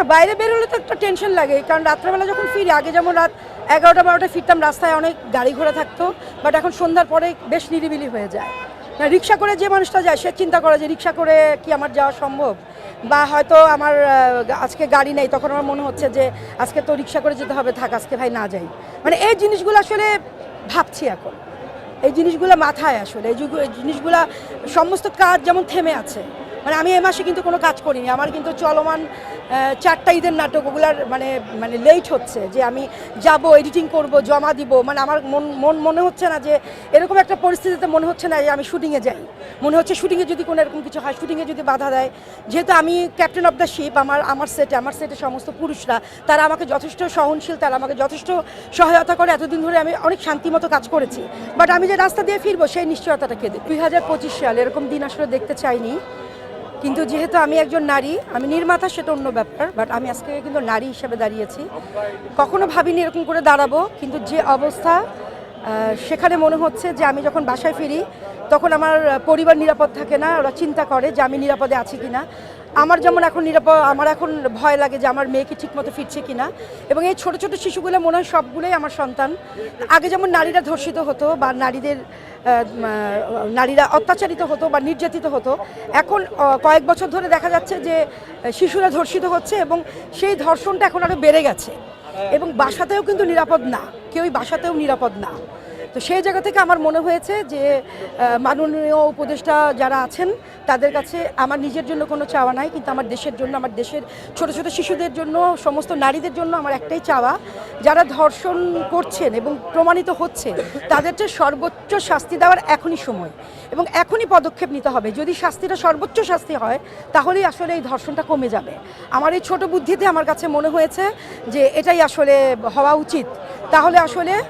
না, বাইরে বের হলে তো একটা টেনশন লাগে, কারণ রাত্রেবেলা যখন ফিরি, আগে যেমন রাত এগারোটা বারোটা ফিরতাম, রাস্তায় অনেক গাড়ি ঘোড়া থাকতো বাট এখন সন্ধ্যার পরে বেশ নিরিবিলি হয়ে যায়। রিক্সা করে যে মানুষটা যায়, সে চিন্তা করে যে রিক্সা করে কি আমার যাওয়া সম্ভব? বা হয়তো আমার আজকে গাড়ি নেই, তখন আমার মনে হচ্ছে যে আজকে তো রিক্সা করে যেতে হবে, থাক, আজকে ভাই না যাই। মানে এই জিনিসগুলো আসলে ভাবছি এখন। এই জিনিসগুলো মাথায় আসলে এই জিনিসগুলা, সমস্ত কাজ যেমন থেমে আছে মানে আমি এ মাসে কিন্তু কোনো কাজ করিনি। আমার কিন্তু চলমান চারটা ঈদের নাটক ওগুলার মানে মানে লেট হচ্ছে যে আমি যাব এডিটিং করব, জমা দিব। মানে আমার মন মন মনে হচ্ছে না যে এরকম একটা পরিস্থিতিতে মনে হচ্ছে না যে আমি শুটিংয়ে যাই। মনে হচ্ছে শুটিংয়ে যদি কোনো এরকম কিছু হয় শুটিংয়ে যদি বাধা দেয়। যেহেতু আমি ক্যাপ্টেন অফ দ্য শিপ আমার আমার সেটে আমার সেটে সমস্ত পুরুষরা, তারা আমাকে যথেষ্ট সহনশীল, তারা আমাকে যথেষ্ট সহায়তা করে। এতদিন ধরে আমি অনেক শান্তিমতো কাজ করেছি। বাট আমি যে রাস্তা দিয়ে ফিরবো, সেই নিশ্চয়তাটা কে দেবে? দুই হাজার পঁচিশ সাল, এরকম দিন আসলে দেখতে চাইনি। কিন্তু যেহেতু আমি একজন নারী, আমি নির্মাতা সেটা অন্য ব্যাপার বাট আমি আজকে কিন্তু নারী হিসেবে দাঁড়িয়েছি। কখনো ভাবিনি এরকম করে দাঁড়াবো, কিন্তু যে অবস্থা সেখানে মনে হচ্ছে যে আমি যখন বাসায় ফিরি, তখন আমার পরিবার নিরাপদ থাকে না, ওরা চিন্তা করে যে আমি নিরাপদে আছি কিনা। আমার যেমন এখন নিরাপদ, আমার এখন ভয় লাগে যে আমার মেয়েকে ঠিকমতো ফিরছে কিনা। এবং এই ছোট ছোট শিশুগুলো মনে হয় সবগুলোই আমার সন্তান। আগে যেমন নারীরা ধর্ষিত হতো বা নারীদের নারীরা অত্যাচারিত হতো বা নির্যাতিত হতো, এখন কয়েক বছর ধরে দেখা যাচ্ছে যে শিশুরা ধর্ষিত হচ্ছে এবং সেই ধর্ষণটা এখন আরও বেড়ে গেছে। এবং বাসাতেও কিন্তু নিরাপদ না, কেউই বাসাতেও নিরাপদ না। তো সেই জায়গা থেকে আমার মনে হয়েছে যে মাননীয় উপদেষ্টা যারা আছেন, তাদের কাছে আমার নিজের জন্য কোনো চাওয়া নাই, কিন্তু আমার দেশের জন্য, আমার দেশের ছোট ছোট শিশুদের জন্য, সমস্ত নারীদের জন্য আমার একটাই চাওয়া, যারা ধর্ষণ করছেন এবং প্রমাণিত হচ্ছে, তাদের যে সর্বোচ্চ শাস্তি দেওয়ার এখনই সময় এবং এখনই পদক্ষেপ নিতে হবে। যদি শাস্তিটা সর্বোচ্চ শাস্তি হয়, তাহলেই আসলে এই ধর্ষণটা কমে যাবে। আমার এই ছোট বুদ্ধিতে আমার কাছে মনে হয়েছে যে, এটাই আসলে হওয়া উচিত। তাহলে আসলে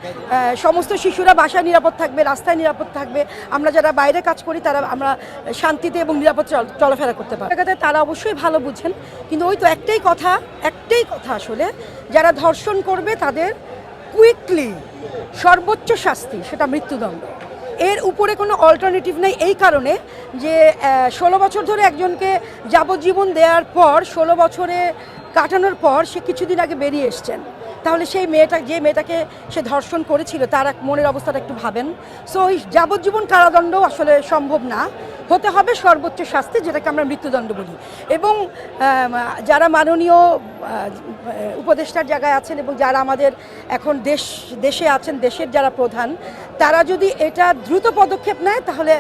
সমস্ত শিশুরা বাসায় নিরাপদ থাকবে, রাস্তায় নিরাপদ থাকবে। আমরা যারা বাইরে কাজ করি, তারা আমরা শান্তিতে এবং নিরাপদ চল- চলাফেরা করতে পারি জায়গাতে তারা অবশ্যই ভালো বুঝেন। কিন্তু ওই তো একটাই কথা একটাই কথা আসলে, যারা ধর্ষণ করবে তাদের কুইকলি সর্বোচ্চ শাস্তি সেটা মৃত্যুদণ্ড। এর উপরে কোনো অল্টারনেটিভ নেই এই কারণে যে ষোলো বছর ধরে একজনকে যাবজ্জীবন দেওয়ার পর, ষোলো বছরে কাটানোর পর সে কিছুদিন আগে বেরিয়ে এসছেন। তাহলে সেই মেয়েটা, যে মেয়েটাকে সে ধর্ষণ করেছিল, তার এক মনের অবস্থাটা একটু ভাবেন। সো ওই যাবজ্জীবন কারাদণ্ড আসলে সম্ভব না। হতে হবে সর্বোচ্চ শাস্তি, যেটাকে আমরা মৃত্যুদণ্ড বলি। এবং যারা মাননীয় উপদেষ্টার জায়গায় আছেন এবং যারা আমাদের এখন দেশ, দেশে আছেন, দেশের যারা প্রধান, তারা যদি এটা দ্রুত পদক্ষেপ নেয়, তাহলে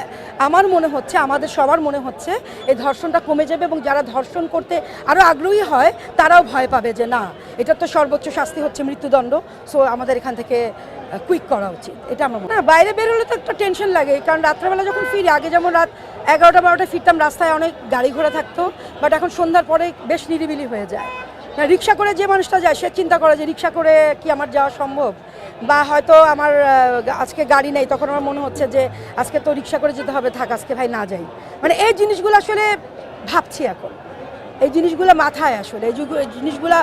আমার মনে হচ্ছে, আমাদের সবার মনে হচ্ছে, এই ধর্ষণটা কমে যাবে এবং যারা ধর্ষণ করতে আরও আগ্রহী হয়, তারাও ভয় পাবে যে না, এটা তো সর্বোচ্চ শাস্তি হচ্ছে মৃত্যুদণ্ড। সো আমাদের এখান থেকে কুইক করা উচিত। এটা আমার। না, বাইরে বের হলে তো একটা টেনশন লাগে, কারণ রাত্রেবেলা যখন ফিরি, আগে যেমন রাত এগারোটা বারোটা ফিরতাম, রাস্তায় অনেক গাড়ি ঘোড়া থাকতো বাট এখন সন্ধ্যার পরে বেশ নিরিবিলি হয়ে যায়। রিক্সা করে যে মানুষটা যায়, সে চিন্তা করে যে রিক্সা করে কি আমার যাওয়া সম্ভব? বা হয়তো আমার আজকে গাড়ি নেই, তখন আমার মনে হচ্ছে যে আজকে তো রিক্সা করে যেতে হবে, থাক, আজকে ভাই না যাই। মানে এই জিনিসগুলো আসলে ভাবছি এখন। এই জিনিসগুলো মাথায় আসলে এই জিনিসগুলো,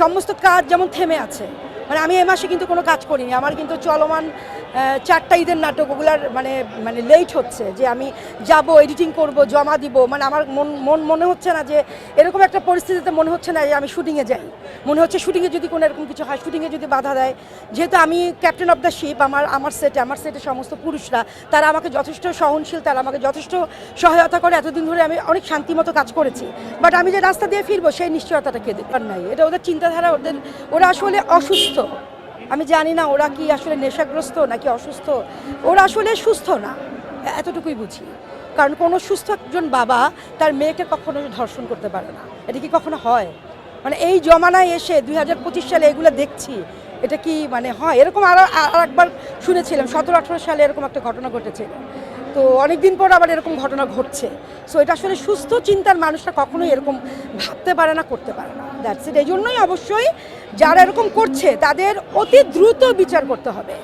সমস্ত কাজ যেমন থেমে আছে মানে আমি এ মাসে কিন্তু কোনো কাজ করিনি। আমার কিন্তু চলমান চারটা ঈদের নাটক ওগুলার মানে মানে লেট হচ্ছে যে আমি যাব এডিটিং করব, জমা দিব। মানে আমার মন মন মনে হচ্ছে না যে এরকম একটা পরিস্থিতিতে মনে হচ্ছে না যে আমি শুটিংয়ে যাই। মনে হচ্ছে শুটিংয়ে যদি কোনো এরকম কিছু হয় শুটিংয়ে যদি বাধা দেয়। যেহেতু আমি ক্যাপ্টেন অফ দ্য শিপ আমার আমার সেটে আমার সেটে সমস্ত পুরুষরা, তারা আমাকে যথেষ্ট সহনশীল, তারা আমাকে যথেষ্ট সহায়তা করে। এতদিন ধরে আমি অনেক শান্তিমতো কাজ করেছি। বাট আমি যে রাস্তা দিয়ে ফিরবো, সেই নিশ্চয়তাটা দেবে আর নাই? এটা ওদের চিন্তাধারা, ওদের ওরা আসলে অসুস্থ। আমি জানি না ওরা কি আসলে নেশাগ্রস্ত নাকি অসুস্থ। ওরা আসলে সুস্থ না, এতটুকুই বুঝি। কারণ কোনো সুস্থ একজন বাবা তার মেয়েকে কখনো ধর্ষণ করতে পারে না। এটা কি কখনো হয়? মানে এই জমানায় এসে দুই হাজার পঁচিশ সালে এগুলো দেখছি, এটা কি মানে হয়? এরকম আরও আর একবার শুনেছিলাম, সতেরো আঠেরো সালে এরকম একটা ঘটনা ঘটেছিল তো অনেক দিন পর আবার এরকম ঘটনা ঘটছে। সো এটা আসলে সুস্থ চিন্তার মানুষরা কখনোই এরকম ভাবতে পারে না, করতে পারে না। দ্যাটস এই জন্যই অবশ্যই যারা এরকম করছে তাদের অতি দ্রুত বিচার করতে হবে।